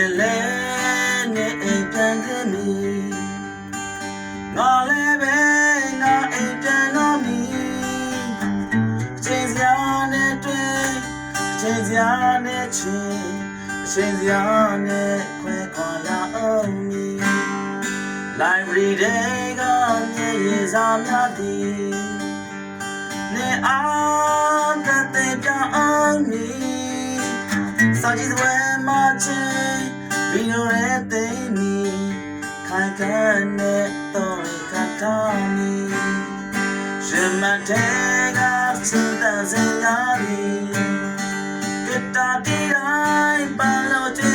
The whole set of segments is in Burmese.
င်လဲနဲ့အိမ်ပြန်ခဲ့မီငါလည်းပဲငါအိမ်ပြန်တော့မီချိန်စရာနဲ့တွေ့ချိန်စရာနဲ့ချင်းချိန်စရာနဲ့ခွဲခွာရအောင်မီ Life reading ကမြည်ရစားများသည်နေအားတဲ့ပြအောင်မီစာကြည့်ဝဲမချင်း ခိုင်ခံနဲ့တော့ခတ်ထားမီရှင်မတဲ့ကစတဲ့စင်ရသည်ကတာတီတိုင်းပန်လို့ကြွ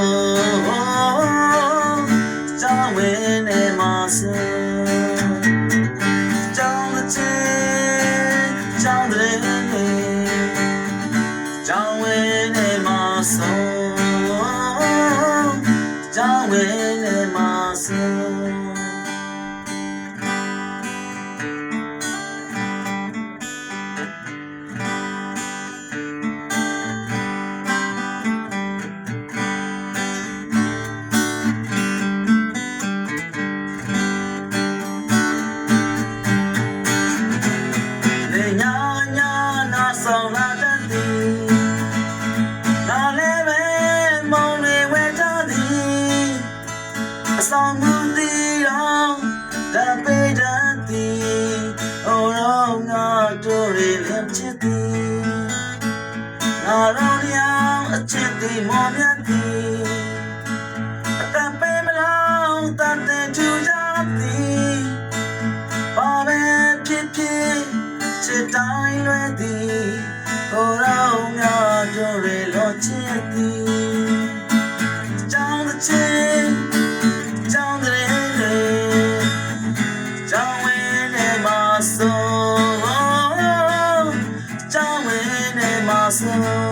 Chang we ne ma so. Chang we ne ma so. လေ ဆောင်မှုသည်တော့တံပေးတတ်သည်အိုရောငါတို့ရေလည်းချစ်သည်ငါရောလျောင်းအချစ်သည်မော်မြတ်သည်အတံပေးမလို့တန်တဲ့ထူကြသည်ပါပဲဖြစ်ဖြစ်ချစ်တိုင်းလွယ်သည် Cause